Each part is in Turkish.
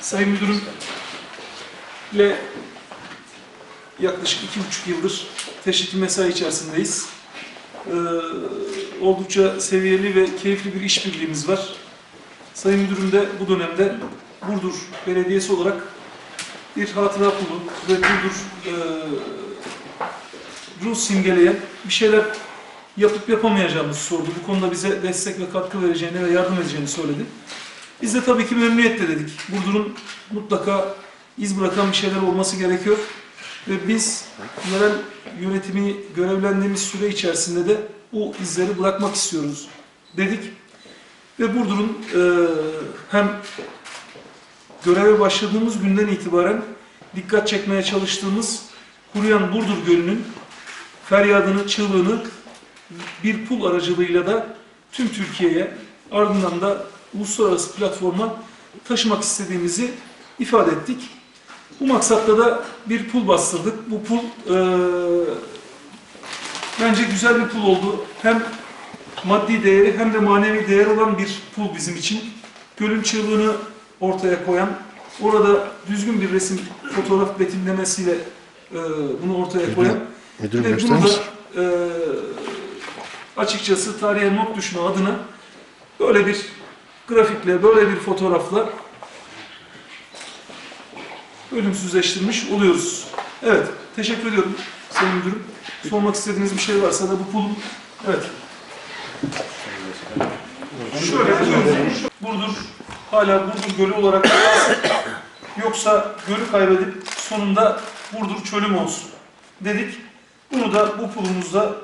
Sayın Müdürüm ile yaklaşık iki buçuk yıldır teşviki mesai içerisindeyiz. Ee, oldukça seviyeli ve keyifli bir işbirliğimiz var. Sayın Müdürüm de bu dönemde Burdur Belediyesi olarak bir hatıra pulu ve Burdur e, ruh simgeleyen bir şeyler yapıp yapamayacağımızı sordu. Bu konuda bize destek ve katkı vereceğini ve yardım edeceğini söyledi. Biz de tabii ki memnuniyetle dedik. Burdur'un mutlaka iz bırakan bir şeyler olması gerekiyor. Ve biz yerel yönetimi görevlendiğimiz süre içerisinde de bu izleri bırakmak istiyoruz dedik. Ve Burdur'un eee, hem göreve başladığımız günden itibaren dikkat çekmeye çalıştığımız Kuruyan Burdur Gölü'nün feryadını, çığlığını bir pul aracılığıyla da tüm Türkiye'ye ardından da uluslararası platforma taşımak istediğimizi ifade ettik. Bu maksatla da bir pul bastırdık. Bu pul eee, bence güzel bir pul oldu. Hem maddi değeri hem de manevi değer olan bir pul bizim için. Gölün çığlığını ortaya koyan, orada düzgün bir resim, fotoğraf betimlemesiyle eee, bunu ortaya koyan Müdürüm ve bunu da eee, açıkçası tarihe not düşme adına böyle bir grafikle, böyle bir fotoğrafla ölümsüzleştirmiş oluyoruz. Evet, teşekkür ediyorum Sayın Müdürüm. Sormak istediğiniz bir şey varsa da bu pulun... Evet. Şöyle. Burdur, hala Burdur Gölü olarak. Yoksa gölü kaybedip sonunda Burdur çölüm olsun dedik. Bunu da bu pulumuzda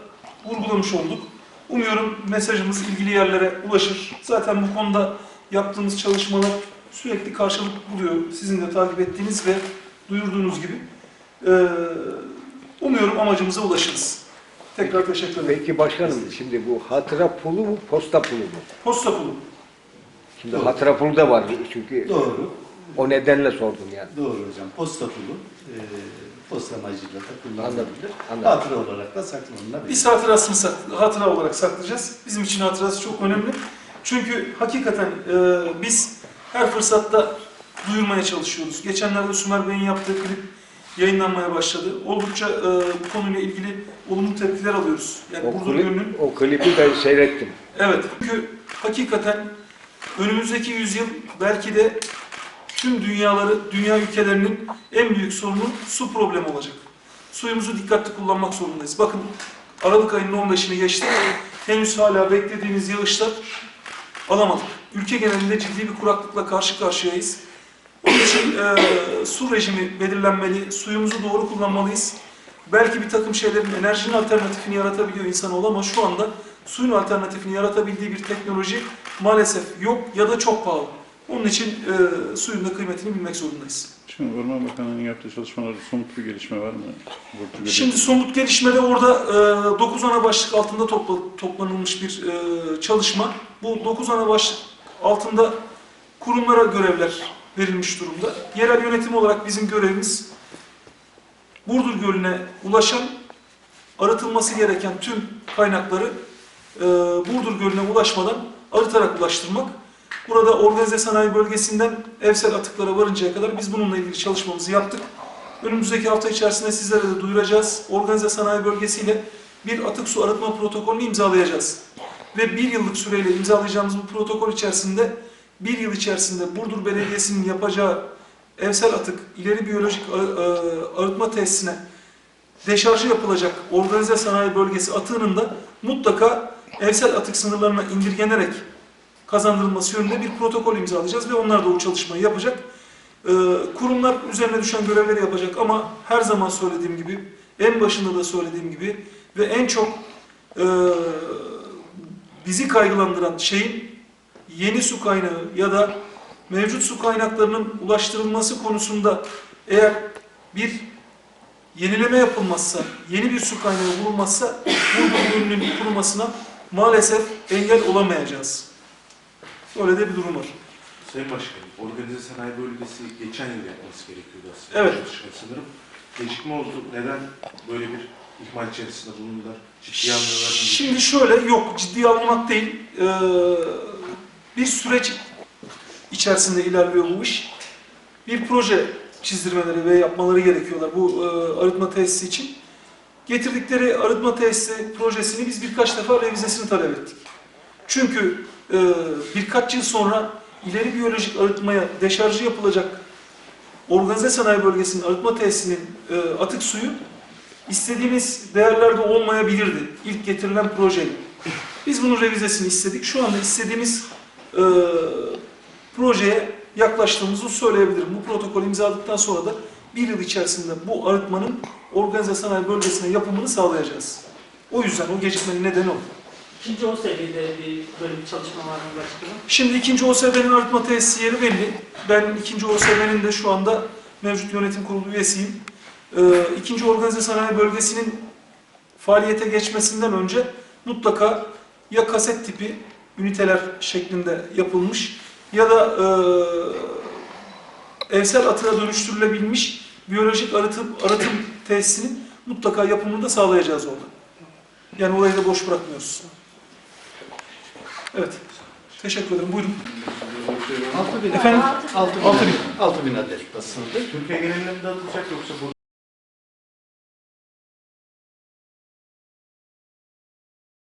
vurgulamış olduk. Umuyorum mesajımız ilgili yerlere ulaşır. Zaten bu konuda yaptığımız çalışmalar sürekli karşılık buluyor. Sizin de takip ettiğiniz ve duyurduğunuz gibi. Ee, umuyorum amacımıza ulaşırız. Tekrar teşekkür ederim. Peki başkanım şimdi bu hatıra pulu mu posta pulu mu? Posta pulu. Şimdi hatıra pulu da var çünkü Doğru. O nedenle sordum yani. Doğru hocam. Posta pulu e, posta amacıyla da kullanılabilir. Anladım. Hatıra olarak da saklanılabilir. Biz hatırasını sak- hatıra olarak saklayacağız. Bizim için hatırası çok önemli. Çünkü hakikaten e, biz her fırsatta duyurmaya çalışıyoruz. Geçenlerde Sümer Bey'in yaptığı klip yayınlanmaya başladı. Oldukça e, bu konuyla ilgili olumlu tepkiler alıyoruz. Yani O, Burdur klip, Gölü'nün o klipi ben seyrettim. Evet, çünkü hakikaten önümüzdeki yüzyıl belki de tüm dünyaları, dünya ülkelerinin en büyük sorunu su problemi olacak. Suyumuzu dikkatli kullanmak zorundayız. Bakın Aralık ayının 15'ini geçti. Henüz hala beklediğimiz yağışlar alamadık. Ülke genelinde ciddi bir kuraklıkla karşı karşıyayız. Onun için e, su rejimi belirlenmeli, suyumuzu doğru kullanmalıyız. Belki bir takım şeylerin enerjinin alternatifini yaratabiliyor insanoğlu ama şu anda suyun alternatifini yaratabildiği bir teknoloji maalesef yok ya da çok pahalı. Onun için e, suyun da kıymetini bilmek zorundayız. Şimdi Orman Bakanlığı'nın yaptığı çalışmalarda somut bir gelişme var mı? Gölü- Şimdi somut gelişmede orada 9 ana başlık altında topla- toplanılmış bir e, çalışma. Bu 9 ana başlık altında kurumlara görevler verilmiş durumda. Yerel yönetim olarak bizim görevimiz Burdur Gölü'ne ulaşan, arıtılması gereken tüm kaynakları e, Burdur Gölü'ne ulaşmadan arıtarak ulaştırmak. Burada organize sanayi bölgesinden evsel atıklara varıncaya kadar biz bununla ilgili çalışmamızı yaptık. Önümüzdeki hafta içerisinde sizlere de duyuracağız. Organize sanayi bölgesiyle bir atık su arıtma protokolünü imzalayacağız. Ve bir yıllık süreyle imzalayacağımız bu protokol içerisinde bir yıl içerisinde Burdur Belediyesi'nin yapacağı evsel atık ileri biyolojik arı- e, arıtma tesisine deşarjı yapılacak organize sanayi bölgesi atığının da mutlaka evsel atık sınırlarına indirgenerek kazandırılması yönünde bir protokol imzalayacağız ve onlar da o çalışmayı yapacak. Ee, kurumlar üzerine düşen görevleri yapacak ama her zaman söylediğim gibi, en başında da söylediğim gibi ve en çok e, bizi kaygılandıran şeyin yeni su kaynağı ya da mevcut su kaynaklarının ulaştırılması konusunda eğer bir yenileme yapılmazsa, yeni bir su kaynağı bulunmazsa Burdur Gölü'nün kurumasına maalesef engel olamayacağız. Öyle de bir durum var. Sayın Başkanım, organize sanayi bölgesi geçen yıl yapması gerekiyordu aslında. Evet. Çalışma sanırım. Gecikme oldu. Neden böyle bir ihmal içerisinde bulundular? Ciddiye almıyorlar mı? Şimdi şöyle, yok ciddiye alınmak değil. Ee, bir süreç içerisinde ilerliyor bu iş. bir proje çizdirmeleri ve yapmaları gerekiyorlar bu e, arıtma tesisi için. Getirdikleri arıtma tesisi projesini biz birkaç defa revizesini talep ettik. Çünkü e, birkaç yıl sonra ileri biyolojik arıtmaya deşarjı yapılacak organize sanayi bölgesinin arıtma tesisinin e, atık suyu istediğimiz değerlerde olmayabilirdi ilk getirilen projeyle. Biz bunun revizesini istedik. Şu anda istediğimiz e, projeye yaklaştığımızı söyleyebilirim. Bu protokol imzaladıktan sonra da bir yıl içerisinde bu arıtmanın organize sanayi bölgesine yapımını sağlayacağız. O yüzden o gecikmenin nedeni o. İkinci o seviyede bir böyle bir çalışma var mı başkanım? Şimdi ikinci OSB'nin arıtma tesisi yeri belli. Ben ikinci OSB'nin de şu anda mevcut yönetim kurulu üyesiyim. Ee, ikinci organize sanayi bölgesinin faaliyete geçmesinden önce mutlaka ya kaset tipi üniteler şeklinde yapılmış ya da e, evsel atığa dönüştürülebilmiş biyolojik arıtım, arıtım tesisinin mutlaka yapımını da sağlayacağız orada. Yani orayı da boş bırakmıyoruz. Evet. Teşekkür ederim. Buyurun. 6 bin. Efendim? 6 bin. 6 bin adet basıldı. Türkiye genelinde mi dağıtılacak yoksa burada